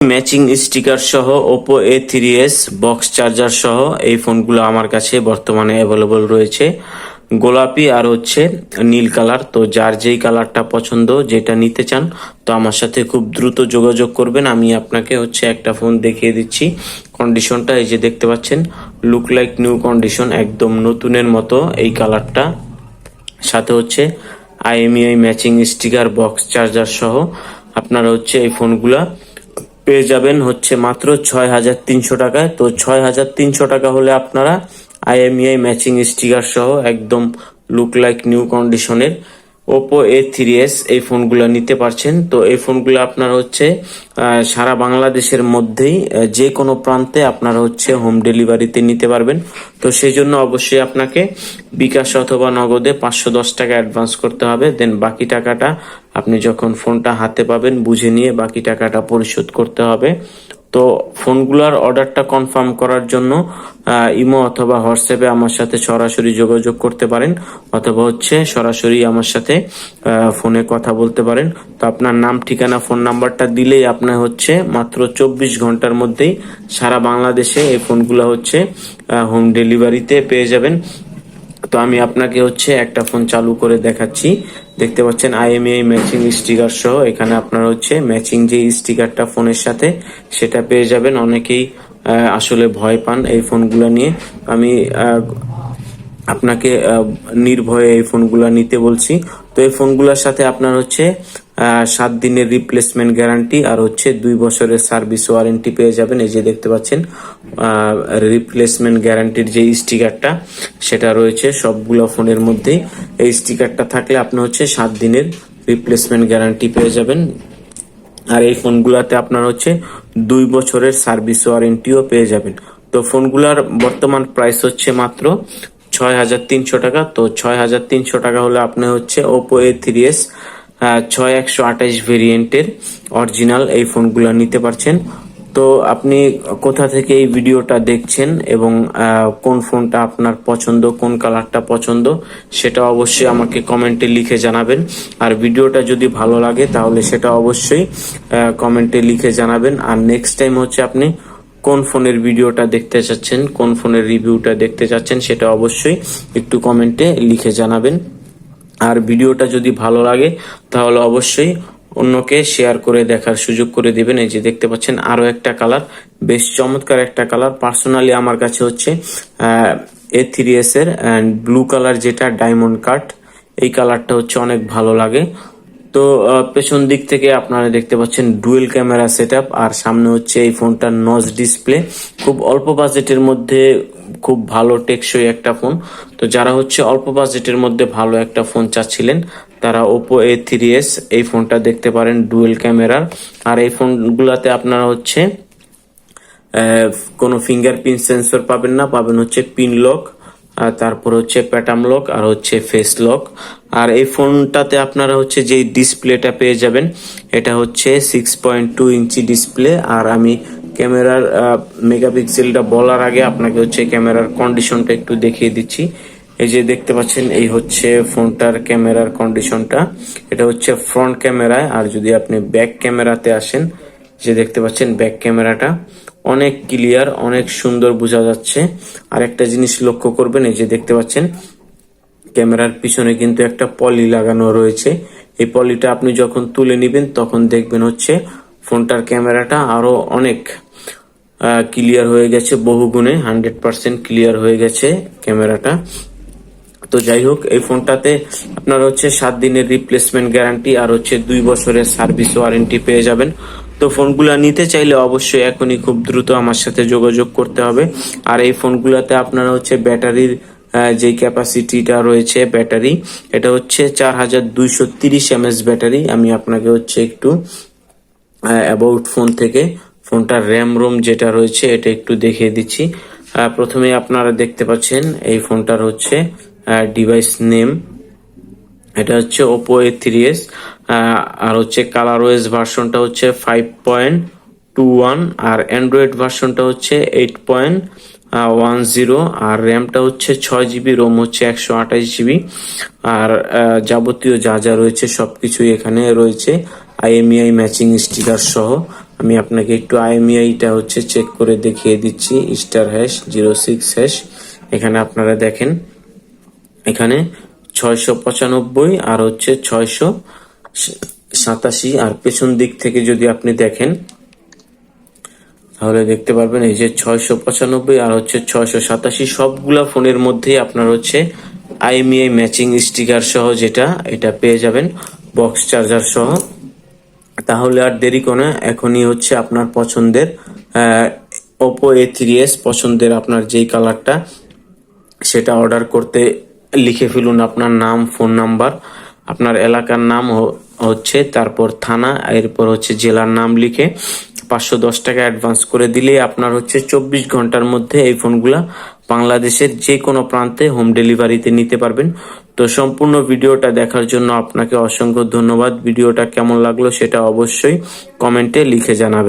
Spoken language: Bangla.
ম্যাচিং স্টিকার সহ Oppo A three S box charger সহ এই ফোনগুলো আমার কাছে বর্তমানে অ্যাভেলেবল রয়েছে। গোলাপি আর হচ্ছে নীল কালার, তো যার যেই কালারটা পছন্দ, যেটা নিতে চান, তো আমার সাথে খুব দ্রুত যোগাযোগ করবেন। আমি আপনাকে হচ্ছে একটা ফোন দেখিয়ে দিচ্ছি। কন্ডিশনটা এই যে দেখতে পাচ্ছেন লুক লাইক নিউ কন্ডিশন একদম নতুনের মতো এই কালারটা। সাথে হচ্ছে IMEI matching sticker box charger সহ আপনারা হচ্ছে এই ফোনগুলা পেয়ে যাবেন হচ্ছে মাত্র ছয় হাজার তিনশো টাকায় তো ছয় হাজার তিনশো টাকা হলে আপনারা আইএমইআই ম্যাচিং স্টিকার সহ একদম লুক লাইক নিউ কন্ডিশনের ওপো এ থ্রি এস এই ফোনগুলো নিতে পারছেন। তো এই ফোনগুলো আপনার হচ্ছে সারা বাংলাদেশের মধ্যেই যে কোনো প্রান্তে আপনারা হচ্ছে হোম ডেলিভারিতে নিতে পারবেন। তো সেই জন্য অবশ্যই আপনাকে বিকাশ অথবা নগদে পাঁচশো দশ টাকা অ্যাডভান্স করতে হবে। দেন বাকি টাকাটা আপনি যখন ফোনটা হাতে পাবেন, বুঝে নিয়ে বাকি টাকাটা পরিশোধ করতে হবে। তো ফোনগুলোর অর্ডারটা কনফার্ম করার জন্য ইমো অথবা হোয়াটসঅ্যাপে আমার সাথে সরাসরি যোগাযোগ করতে পারেন, অথবা হচ্ছে সরাসরি আমার সাথে ফোনে কথা বলতে পারেন। তো আপনার নাম, ঠিকানা, ফোন নাম্বারটা দিলেই আপনার হচ্ছে মাত্র চব্বিশ ঘণ্টার মধ্যেই সারা বাংলাদেশে এই ফোনগুলো হচ্ছে হোম ডেলিভারিতে পেয়ে যাবেন। তো আমি আপনাকে হচ্ছে একটা ফোন চালু করে দেখাচ্ছি। দেখতে পাচ্ছেন আইএমআই ম্যাচিং স্টিকার সহ এখানে আপনার হচ্ছে ম্যাচিং যে স্টিকারটা ফোনের সাথে, সেটা পেয়ে যাবেন। অনেকেই আসলে ভয় পান এই ফোনগুলো নিয়ে। আমি আপনাকে নির্ভয়ে এই ফোনগুলো নিতে বলছি। তো এই ফোনগুলোর সাথে আপনার হচ্ছে সাত দিনের রিপ্লেসমেন্ট গ্যারান্টি আর হচ্ছে দুই বছরের সার্ভিস ওয়ারেন্টি পেয়ে যাবেন। এই যে দেখতে পাচ্ছেন রিপ্লেসমেন্ট গ্যারান্টির যে স্টিকারটা সেটা রয়েছে সবগুলো ফোনের মধ্যেই। এই স্টিকারটা থাকলে আপনি হচ্ছে সাত দিনের রিপ্লেসমেন্ট গ্যারান্টি পেয়ে যাবেন। আর এই ফোনগুলোতে আপনার হচ্ছে দুই বছরের সার্ভিস ওয়ারেন্টিও পেয়ে যাবেন। তো ফোনগুলোর বর্তমান প্রাইস হচ্ছে মাত্র ছয় হাজার তিনশো টাকা। তো ছয় হাজার তিনশো টাকা হলে আপনি হচ্ছে ওপো এ থ্রি এস ছয় একশো আঠাইশ ভেরিয়েন্টের অরিজিনাল এই ফোনগুলো নিতে পারছেন। তো আপনি কোথা থেকে এই ভিডিওটা দেখছেন এবং কোন ফোনটা আপনার পছন্দ, কোন কালারটা পছন্দ, সেটা অবশ্যই আমাকে কমেন্টে লিখে জানাবেন। আর ভিডিওটা যদি ভালো লাগে, তাহলে সেটা অবশ্যই কমেন্টে লিখে জানাবেন। আর নেক্সট টাইম হচ্ছে আপনি কোন ফোনের ভিডিওটা দেখতে চাচ্ছেন, কোন ফোনের রিভিউটা দেখতে চাচ্ছেন, সেটা অবশ্যই একটু কমেন্টে লিখে জানাবেন। আর ভিডিওটা যদি ভালো লাগে, তাহলে অবশ্যই অন্যকে শেয়ার করে দেখার সুযোগ করে দেবেন। এই যে দেখতে পাচ্ছেন, আরও একটা কালার বেশ চমৎকার একটা কালার পার্সোনালি আমার কাছে হচ্ছে এ থ্রি এস এর ব্লু কালার যেটা ডায়মন্ড কাট এই কালারটা হচ্ছে অনেক ভালো লাগে। তো পেছন দিক থেকে আপনারা দেখতে পাচ্ছেন ডুয়েল ক্যামেরা সেটআপ আর সামনে হচ্ছে এই ফোনটার নজ ডিসপ্লে খুব অল্প বাজেটের মধ্যে খুব ভালো টেকসই একটা ফোন। তো যারা হচ্ছে অল্প বাজেটের মধ্যে ভালো একটা ফোন চাচ্ছিলেন, তারা ওপো এ থ্রি এস এই ফোনটা দেখতে পারেন ডুয়েল ক্যামেরার আর এই ফোনগুলাতে আপনারা হচ্ছে কোনো ফিঙ্গারপ্রিন্ট সেন্সর পাবেন না, পাবেন হচ্ছে পিন লক আর তারপর হচ্ছে প্যাটাম লক আর হচ্ছে ফেস লক আর এই ফোনটাতে আপনারা হচ্ছে যে ডিসপ্লেটা পেয়ে যাবেন, এটা হচ্ছে six point two inch display আর আমি ক্যামেরার মেগাপিক্সেলটা বলার আগে আপনাকে হচ্ছে ক্যামেরার কন্ডিশনটা একটু দেখিয়ে দিচ্ছি। এই যে দেখতে পাচ্ছেন, এই হচ্ছে ফোনটার ক্যামেরার কন্ডিশনটা এটা হচ্ছে ফ্রন্ট ক্যামেরায় আর যদি আপনি ব্যাক ক্যামেরাতে আসেন, যে দেখতে পাচ্ছেন ব্যাক ক্যামেরাটা, অনেক ক্লিয়ার অনেক সুন্দর বোঝা যাচ্ছে। আর একটা জিনিস লক্ষ্য করবেন, এই যে দেখতে পাচ্ছেন, ক্যামেরার পিছনে কিন্তু একটা পলি লাগানো রয়েছে। এই পলিটা আপনি যখন তুলে নেবেন, তখন দেখবেন হচ্ছে ফোনটার ক্যামেরাটা আরও অনেক ক্লিয়ার হয়ে গেছে বহুগুণে হান্ড্রেড পার্সেন্ট ক্লিয়ার হয়ে গেছে ক্যামেরাটা। তো যাই হোক, এই ফোনটাতে আপনার হচ্ছে সাত দিনের রিপ্লেসমেন্ট গ্যারান্টি আর হচ্ছে দুই বছরের সার্ভিস ওয়ারেন্টি পেয়ে যাবেন। তো ফোনগুলা নিতে চাইলে অবশ্যই এখনই খুব দ্রুত আমার সাথে যোগাযোগ করতে হবে। আর এই ফোনগুলোতে আপনারা হচ্ছে ব্যাটারির যে ক্যাপাসিটিটা রয়েছে ব্যাটারি, এটা হচ্ছে চার হাজার দুইশো তিরিশ এমএস ব্যাটারি। আমি আপনাকে হচ্ছে একটু অ্যাবাউট ফোন থেকে ফোনটার র্যাম রোম যেটা রয়েছে, এটা একটু দেখিয়ে দিচ্ছি। প্রথমে আপনারা দেখতে পাচ্ছেন এই ফোনটার হচ্ছে ডিভাইস নেম এটা হচ্ছে ওপো এ থ্রি এস আর হচ্ছে কালার ওয়েস ভার্সনটা হচ্ছে ফাইভ পয়েন্ট টু ওয়ান আর অ্যান্ড্রয়েড ভার্সনটা হচ্ছে এইট পয়েন্ট ওয়ান জিরো আর র্যামটা হচ্ছে ছয় জিবি রোম হচ্ছে একশো আঠাশ জিবি আর যাবতীয় যা যা রয়েছে সবকিছুই এখানে রয়েছে। আইএমইআই ম্যাচিং স্টিকার সহ। আমি আপনাকে একটু আইএমইআইটা হচ্ছে চেক করে দেখিয়ে দিচ্ছি star hash zero six hash এখানে আপনারা দেখেন, এখানে ছয়শো পঁচানব্বই আর হচ্ছে ছয়শো সাতাশি। আর পেছন দিক থেকে যদি আপনি দেখেন, তাহলে দেখতে পারবেন এই যে ছয়শো পঁচানব্বই আর হচ্ছে ছয়শো সাতাশি। সবগুলা ফোনের মধ্যেই আপনার হচ্ছে আইএমইআই ম্যাচিং স্টিকার সহ যেটা, এটা পেয়ে যাবেন বক্স চার্জার সহ। তাহলে আর দেরি করে এখনই হচ্ছে আপনার পছন্দের ওপো এ থ্রি এস পছন্দের আপনার যেই কালারটা, সেটা অর্ডার করতে লিখে ফেলুন আপনার নাম ফোন নাম্বার আপনার এলাকার নাম হচ্ছে, তারপর থানা, এরপর হচ্ছে জেলার নাম লিখে পাঁচশো দশ টাকা অ্যাডভান্স করে দিলে আপনার হচ্ছে চব্বিশ ঘণ্টার মধ্যে এই ফোনগুলা বাংলাদেশের যে কোনো প্রান্তে হোম ডেলিভারিতে নিতে পারবেন। তো সম্পূর্ণ ভিডিওটা দেখার জন্য আপনাকে অসংখ্য ধন্যবাদ। ভিডিওটা কেমন লাগল সেটা অবশ্যই কমেন্টে লিখে জানাবেন।